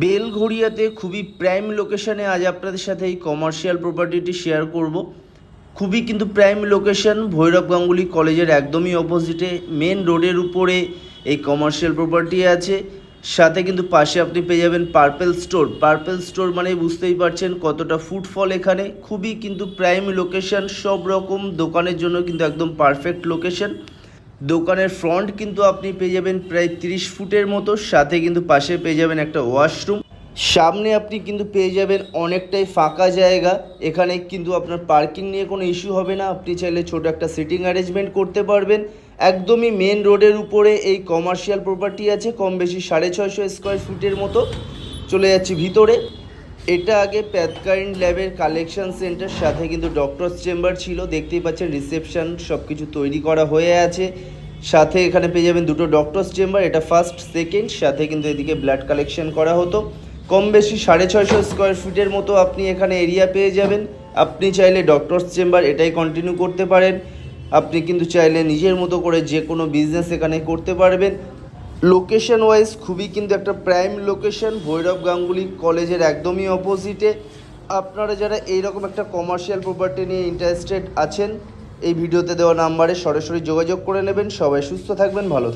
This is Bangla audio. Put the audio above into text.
বেলঘড়িয়াতে খুবই প্রাইম লোকেশনে আজ আপনাদের সাথে এই কমার্শিয়াল প্রপার্টিটি শেয়ার করব। খুবই কিন্তু প্রাইম লোকেশন ভৈরব গাঙ্গুলি কলেজের একদমই অপোজিটে মেন রোডের উপরে এই কমার্শিয়াল প্রপার্টি আছে। সাথে কিন্তু পাশে আপনি পেয়ে যাবেন পার্পেল স্টোর পার্পেল স্টোর মানে বুঝতেই পারছেন কতটা ফুটফল এখানে। খুবই কিন্তু প্রাইম লোকেশন সব রকম দোকানের জন্য কিন্তু একদম পারফেক্ট লোকেশন দোকানের ফ্রন্ট কিন্তু আপনি পেয়ে যাবেন প্রায় তিরিশ ফুটের মতো, সাথে কিন্তু পাশে পেয়ে যাবেন একটা ওয়াশরুম সামনে আপনি কিন্তু পেয়ে যাবেন অনেকটাই ফাঁকা জায়গা, এখানে কিন্তু আপনার পার্কিং নিয়ে কোনো ইস্যু হবে না, আপনি চাইলে ছোট একটা সিটিং অ্যারেঞ্জমেন্ট করতে পারবেন। একদমই মেন রোডের উপরে এই কমার্শিয়াল প্রপার্টি আছে কম বেশি সাড়ে ছয়শো স্কোয়ার ফুটের মতো। চলে যাচ্ছি ভিতরে। এটা আগে প্যাথকাইন্ড ল্যাবের কালেকশন সেন্টার, সাথে কিন্তু ডক্টরস চেম্বার ছিল। দেখতেই পাচ্ছেন, রিসেপশন সব কিছু তৈরি করা হয়ে আছে। সাথে এখানে পেয়ে যাবেন দুটো ডক্টরস চেম্বার, এটা ফার্স্ট, সেকেন্ড, সাথে কিন্তু এদিকে ব্লাড কালেকশন করা হতো। কম বেশি সাড়ে ছয়শো স্কোয়ার ফিটের মতো আপনি এখানে এরিয়া পেয়ে যাবেন। আপনি চাইলে ডক্টরস চেম্বার এটাই কন্টিনিউ করতে পারেন। আপনি কিন্তু চাইলে নিজের মতো করে যে কোনো বিজনেস এখানে করতে পারবেন। লোকেশন ওয়াইজ খুবই কিন্তু একটা প্রাইম লোকেশন ভৈরব গাঙ্গুলি কলেজের একদমই অপোজিটে আপনারা যারা এইরকম একটা কমার্শিয়াল প্রপার্টি নিয়ে ইন্টারেস্টেড আছেন, এই ভিডিওতে দেওয়া নাম্বারে সরাসরি যোগাযোগ করে নেবেন। সবাই সুস্থ থাকবেন, ভালো